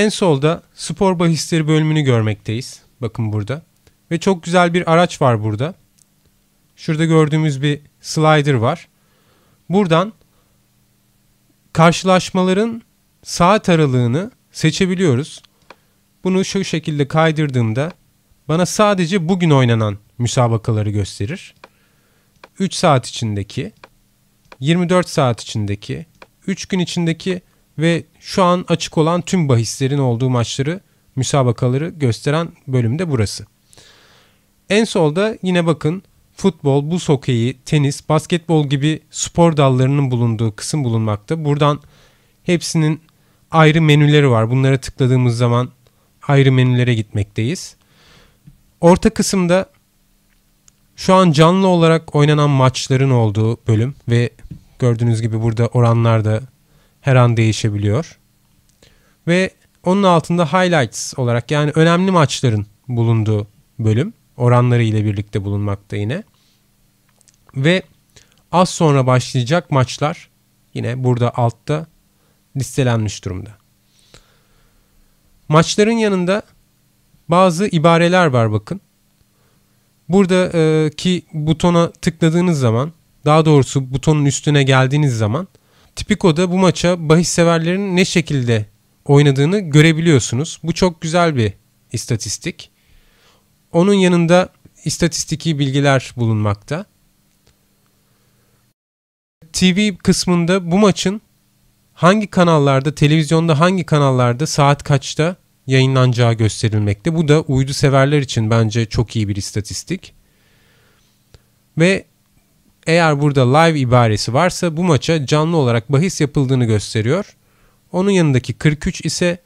En solda spor bahisleri bölümünü görmekteyiz. Bakın burada. Ve çok güzel bir araç var burada. Şurada gördüğümüz bir slider var. Buradan karşılaşmaların saat aralığını seçebiliyoruz. Bunu şu şekilde kaydırdığımda bana sadece bugün oynanan müsabakaları gösterir. 3 saat içindeki, 24 saat içindeki, 3 gün içindeki ve şu an açık olan tüm bahislerin olduğu maçları, müsabakaları gösteren bölümde burası. En solda yine bakın futbol, buz hokeyi, tenis, basketbol gibi spor dallarının bulunduğu kısım bulunmakta. Buradan hepsinin ayrı menüleri var. Bunlara tıkladığımız zaman ayrı menülere gitmekteyiz. Orta kısımda şu an canlı olarak oynanan maçların olduğu bölüm ve gördüğünüz gibi burada oranlar da her an değişebiliyor. Ve onun altında highlights olarak yani önemli maçların bulunduğu bölüm oranları ile birlikte bulunmakta yine. Ve az sonra başlayacak maçlar yine burada altta listelenmiş durumda. Maçların yanında bazı ibareler var bakın. Buradaki butona tıkladığınız zaman daha doğrusu butonun üstüne geldiğiniz zaman Tipiko'da bu maça bahis severlerin ne şekilde oynadığını görebiliyorsunuz. Bu çok güzel bir istatistik. Onun yanında istatistiki bilgiler bulunmakta. TV kısmında bu maçın hangi kanallarda, televizyonda hangi kanallarda saat kaçta yayınlanacağı gösterilmekte. Bu da uydu severler için bence çok iyi bir istatistik. Ve eğer burada live ibaresi varsa bu maça canlı olarak bahis yapıldığını gösteriyor. Onun yanındaki 43 ise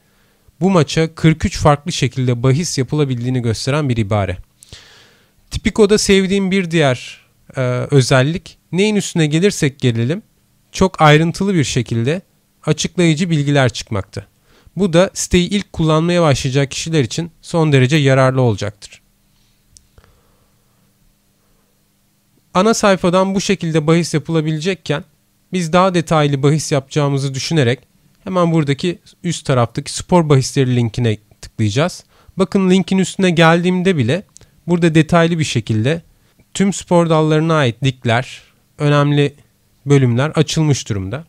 bu maça 43 farklı şekilde bahis yapılabildiğini gösteren bir ibare. Tipiko'da sevdiğim bir diğer e, özellik neyin üstüne gelirsek gelelim çok ayrıntılı bir şekilde açıklayıcı bilgiler çıkmakta. Bu da siteyi ilk kullanmaya başlayacak kişiler için son derece yararlı olacaktır. Ana sayfadan bu şekilde bahis yapılabilecekken biz daha detaylı bahis yapacağımızı düşünerek hemen buradaki üst taraftaki spor bahisleri linkine tıklayacağız. Bakın linkin üstüne geldiğimde bile burada detaylı bir şekilde tüm spor dallarına ait ligler, önemli bölümler açılmış durumda.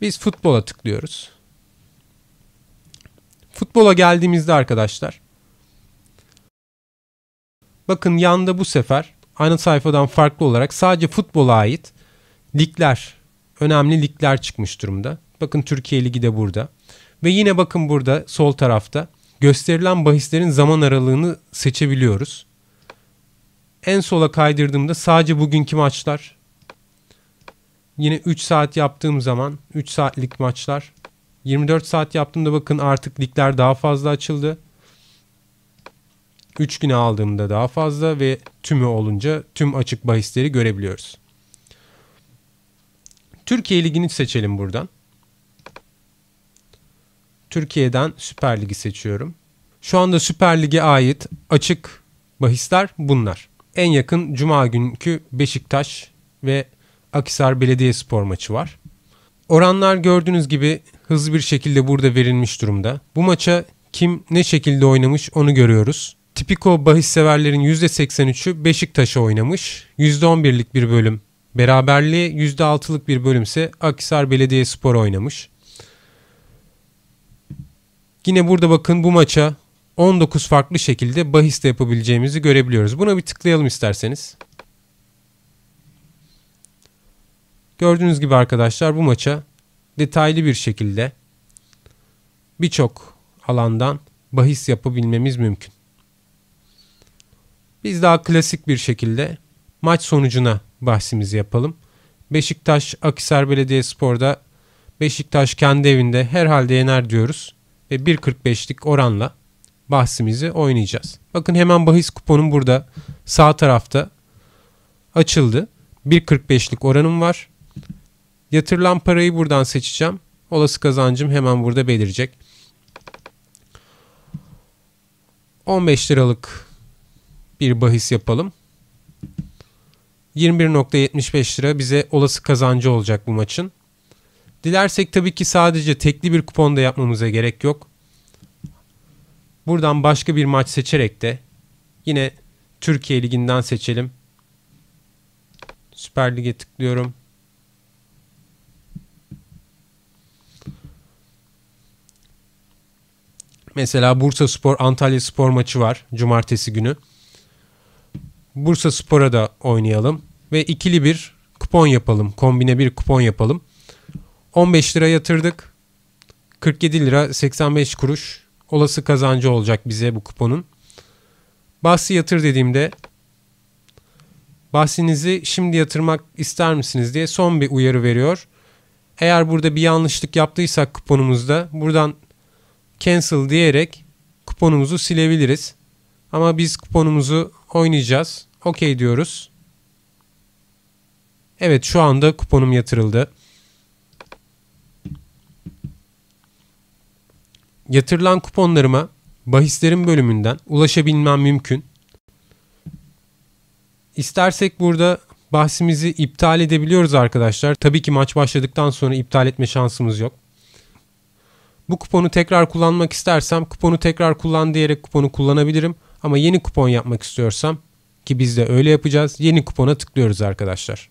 Biz futbola tıklıyoruz. Futbola geldiğimizde arkadaşlar bakın yanda bu sefer aynı sayfadan farklı olarak sadece futbola ait ligler, önemli ligler çıkmış durumda. Bakın Türkiye Ligi de burada. Ve yine bakın burada sol tarafta gösterilen bahislerin zaman aralığını seçebiliyoruz. En sola kaydırdığımda sadece bugünkü maçlar. Yine 3 saat yaptığım zaman 3 saatlik maçlar 24 saat yaptığımda bakın artık ligler daha fazla açıldı. 3 güne aldığımda daha fazla ve tümü olunca tüm açık bahisleri görebiliyoruz. Türkiye Ligi'ni seçelim buradan. Türkiye'den Süper Lig'i seçiyorum. Şu anda Süper Lig'e ait açık bahisler bunlar. En yakın Cuma günkü Beşiktaş ve Akisar Belediyespor maçı var. Oranlar gördüğünüz gibi hızlı bir şekilde burada verilmiş durumda. Bu maça kim ne şekilde oynamış onu görüyoruz. Tipiko bahis severlerin %83'ü Beşiktaş'a oynamış. %11'lik bir bölüm beraberliğe, %6'lık bir bölümse Akisar Belediyespor oynamış. Yine burada bakın bu maça 19 farklı şekilde bahis de yapabileceğimizi görebiliyoruz. Buna bir tıklayalım isterseniz. Gördüğünüz gibi arkadaşlar bu maça detaylı bir şekilde birçok alandan bahis yapabilmemiz mümkün. Biz daha klasik bir şekilde maç sonucuna bahsimizi yapalım. Beşiktaş Akisar Belediyespor'da Beşiktaş kendi evinde herhalde yener diyoruz ve 1.45'lik oranla bahsimizi oynayacağız. Bakın hemen bahis kuponum burada sağ tarafta açıldı. 1.45'lik oranım var. Yatırılan parayı buradan seçeceğim. Olası kazancım hemen burada belirecek. 15 liralık bir bahis yapalım. 21.75 lira bize olası kazancı olacak bu maçın. Dilersek tabii ki sadece tekli bir kupon da yapmamıza gerek yok. Buradan başka bir maç seçerek de yine Türkiye Ligi'nden seçelim. Süper Lig'e tıklıyorum. Mesela Bursa Spor Antalya Spor maçı var cumartesi günü. Bursa Spor'a da oynayalım ve ikili bir kupon yapalım. Kombine bir kupon yapalım. 15 lira yatırdık. 47 lira 85 kuruş olası kazancı olacak bize bu kuponun. Bahsi yatır dediğimde bahsinizi şimdi yatırmak ister misiniz diye son bir uyarı veriyor. Eğer burada bir yanlışlık yaptıysak kuponumuzda buradan cancel diyerek kuponumuzu silebiliriz. Ama biz kuponumuzu oynayacağız. OK diyoruz. Evet şu anda kuponum yatırıldı. Yatırılan kuponlarıma bahislerin bölümünden ulaşabilmem mümkün. İstersek burada bahsimizi iptal edebiliyoruz arkadaşlar. Tabii ki maç başladıktan sonra iptal etme şansımız yok. Bu kuponu tekrar kullanmak istersem kuponu tekrar kullan diyerek kuponu kullanabilirim. Ama yeni kupon yapmak istiyorsam ki biz de öyle yapacağız. Yeni kupona tıklıyoruz arkadaşlar.